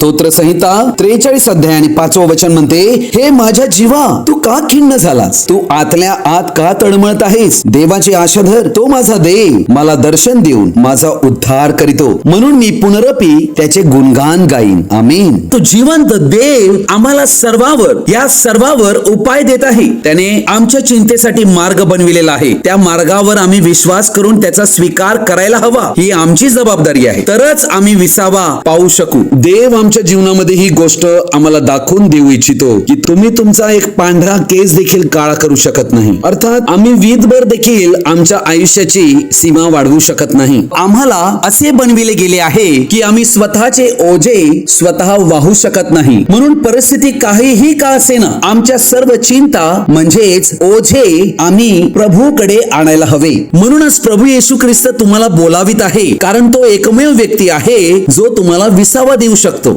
स्तोत्र संहिता त्रेचाळीस अध्याय आणि पाचवं वचन म्हणते हे माझ्या जीवा तू का खिन्न झालास? तू आतल्या आत का तळमळत आहेस? देवाची आशा धर तो माझा देव. मला दर्शन देऊन माझा उद्धार करीतो. म्हणून मी पुनरपी त्याचे गुणगान गाईन. आमीन. तो जिवंत देव आम्हाला सर्वावर या सर्वावर उपाय देत आहे. त्याने आमच्या चिंतेसाठी मार्ग बनविलेला आहे. त्या मार्गावर आम्ही विश्वास करून त्याचा स्वीकार करायला हवा. ही आमची जबाबदारी आहे. तरच आम्ही विसावा पाहू शकू. देव तुमच्या जीवनामध्ये ही गोष्ट आम्हाला दाखवून देऊ इच्छितो की तुम्ही तुमचा एक पांढरा केस देखील काळा करू शकत नाही. अर्थात आम्ही वीजभर देखील आमच्या आयुष्याची सीमा वाढवू शकत नाही. आम्हाला असे बनविले गेले आहे की आम्ही स्वतःचे ओझे स्वतः वाहू शकत नाही. म्हणून परिस्थिती काहीही का असेना आमच्या सर्व चिंता म्हणजेच ओझे आम्ही प्रभूकडे आणायला हवे. म्हणूनच प्रभू येशू ख्रिस्त तुम्हाला बोलावित आहे. कारण तो एकमेव व्यक्ती आहे जो तुम्हाला विसावा देऊ शकतो.